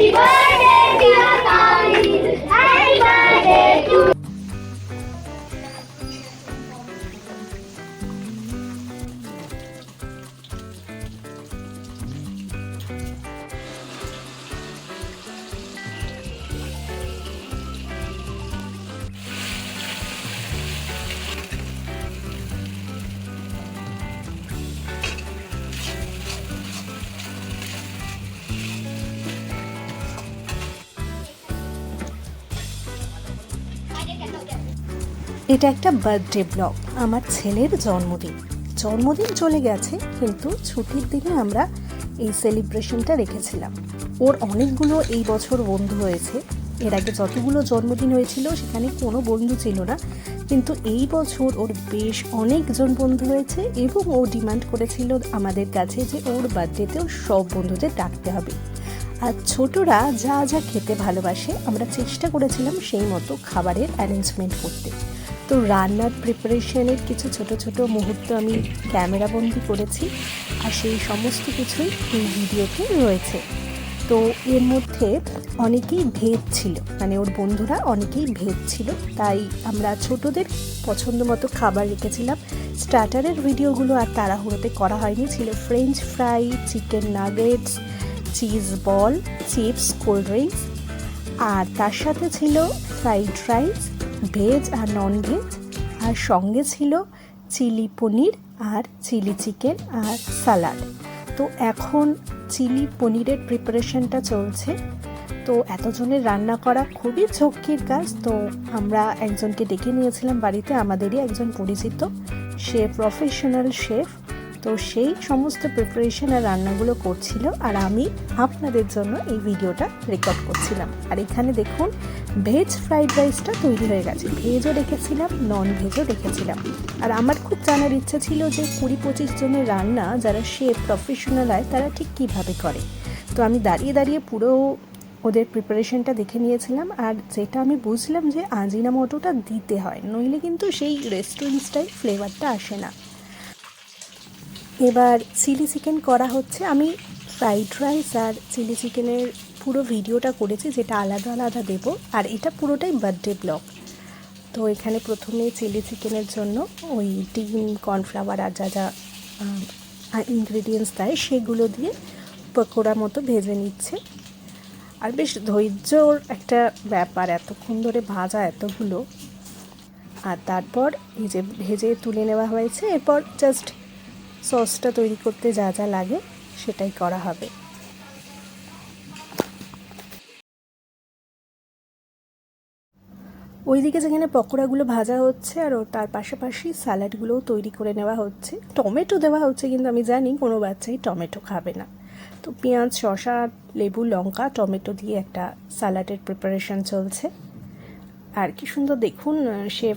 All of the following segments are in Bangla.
Happy এটা একটা বার্থডে ব্লগ আমার ছেলের জন্মদিন। জন্মদিন চলে গেছে, কিন্তু ছুটির দিনে আমরা এই সেলিব্রেশনটা রেখেছিলাম। ওর অনেকগুলো এই বছর বন্ধু হয়েছে। এর আগে যতগুলো জন্মদিন হয়েছিল, সেখানে কোনো বন্ধু ছিল না। কিন্তু এই বছর ওর বেশ অনেকজন বন্ধু হয়েছে এবং ও ডিমান্ড করেছিল আমাদের কাছে যে ওর বার্থডেতেও সব বন্ধুদের ডাকতে হবে। আর ছোটরা যা যা খেতে ভালোবাসে, আমরা চেষ্টা করেছিলাম সেই মতো খাবারের অ্যারেঞ্জমেন্ট করতে। তো রান্নার প্রিপারেশনের কিছু ছোট ছোট মুহূর্ত আমি ক্যামেরাবন্দি করেছি আর সেই সমস্ত কিছুই এই ভিডিওতে রয়েছে। তো এর মধ্যে অনেকেই ভেদ ছিল মানে ওর বন্ধুরা অনেকেই ভেদ ছিল, তাই আমরা ছোটদের পছন্দ মতো খাবার রেখেছিলাম। স্টার্টারের ভিডিওগুলো আর তাড়াহুড়োতে করা হয়নি, ছিল French fry chicken nuggets cheese ball chips cold drinks আর তার সাথে ছিল ফ্রাইড রাইস ভেজ আর নন ভেজ আর সঙ্গে ছিল চিলি পনির আর চিলি চিকেন আর সালাড। তো এখন চিলি পনিরের প্রিপারেশনটা চলছে। তো এতজনের রান্না করা খুবই ঝক্কির কাজ। তো আমরা একজনকে ডেকে নিয়েছিলাম বাড়িতে। আমাদেরই একজন পরিচিত। সে প্রফেশনাল শেফ তো সেই সমস্ত প্রিপারেশন আর রান্নাগুলো করছিল আর আমি আপনাদের জন্য এই ভিডিওটা রেকর্ড করছিলাম। আর এখানে দেখুন ভেজ ফ্রাইড রাইসটা তৈরি হয়ে গেছে। ভেজও রেখেছিলাম নন ভেজও রেখেছিলাম আর আমার খুব জানার ইচ্ছে ছিল যে কুড়ি পঁচিশ জনের রান্না যারা শেফ প্রফেশনাল হয়, তারা ঠিক কীভাবে করে। তো আমি দাঁড়িয়ে দাঁড়িয়ে পুরো ওদের প্রিপারেশনটা দেখে নিয়েছিলাম। আর যেটা আমি বুঝলাম যে আজিনা মোটোটা দিতে হয়, নইলে কিন্তু সেই রেস্টুরেন্ট স্টাইল ফ্লেভারটা আসে না। এবার চিলি চিকেন করা হচ্ছে। আমি ফ্রাইড রাইস আর চিলি চিকেনের পুরো ভিডিওটা করেছি, যেটা আলাদা আলাদা দেব। আর এটা পুরোটাই বার্থডে ব্লগ। তো এখানে প্রথমে চিলি চিকেনের জন্য ওই ডিম, কর্নফ্লাওয়ার আর যা যা ইনগ্রিডিয়েন্টস দেয়, সেগুলো দিয়ে পকোড়া মতো ভেজে নিচ্ছে। আর বেশ ধৈর্যর একটা ব্যাপার, এতক্ষণ ধরে ভাজা এতগুলো। আর তারপর এই যে ভেজে তুলে নেওয়া হয়েছে, এরপর জাস্ট সসটা তৈরি করতে যা যা লাগে সেটাই করা হবে। ওইদিকে যেখানে পকোড়াগুলো ভাজা হচ্ছে আর তার পাশাপাশি স্যালাডগুলোও তৈরি করে নেওয়া হচ্ছে। টমেটো দেওয়া হচ্ছে কিন্তু আমি জানি কোনো বাচ্চাই টমেটো খাবে না। তো পেঁয়াজ, শসা, লেবু, লঙ্কা, টমেটো দিয়ে একটা স্যালাডের প্রিপারেশন চলছে। আর কি সুন্দর দেখুন সে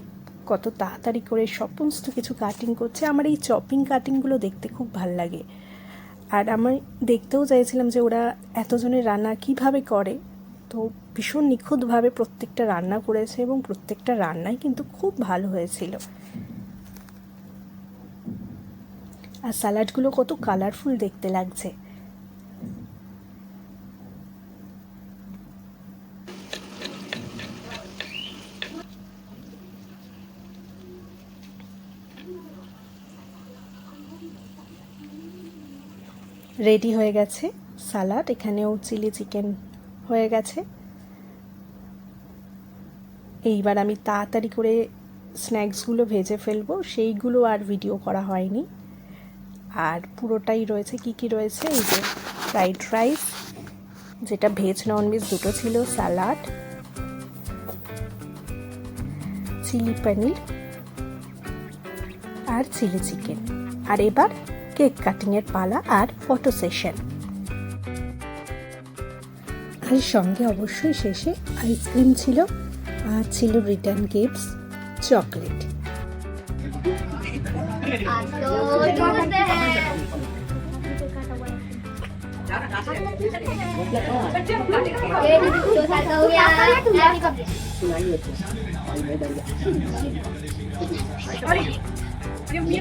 কত তাড়াতাড়ি করে সমস্ত কিছু কাটিং করছে। আমার এই চপিং কাটিংগুলো দেখতে খুব ভালো লাগে। আর আমি দেখতেও চাইছিলাম যে ওরা এতজনের রান্না কীভাবে করে। তো ভীষণ নিখুঁতভাবে প্রত্যেকটা রান্না করেছে এবং প্রত্যেকটা রান্নাই কিন্তু খুব ভালো হয়েছিল। আর স্যালাডগুলো কত কালারফুল দেখতে লাগছে। রেডি হয়ে গেছে। সালাড এখানেও চিলি চিকেন হয়ে গেছে। এইবার আমি তাড়াতাড়ি করে স্ন্যাক্সগুলো ভেজে ফেলব। সেইগুলো আর ভিডিও করা হয়নি। আর পুরোটাই রয়েছে, কি কি রয়েছে? এই যে ফ্রাইড রাইস, যেটা ভেজ নন ভেজ দুটো ছিল স্যালাড চিলি পনির আর চিলি চিকেন। আর এবার কেক কাটিংয়ের পালা আর ফটো সেশন আর সঙ্গে অবশ্যই শেষে আইসক্রিম ছিল আর ছিল রিটার্ন গিফটস চকলেট आज तो जोड़ते हैं ये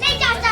Necati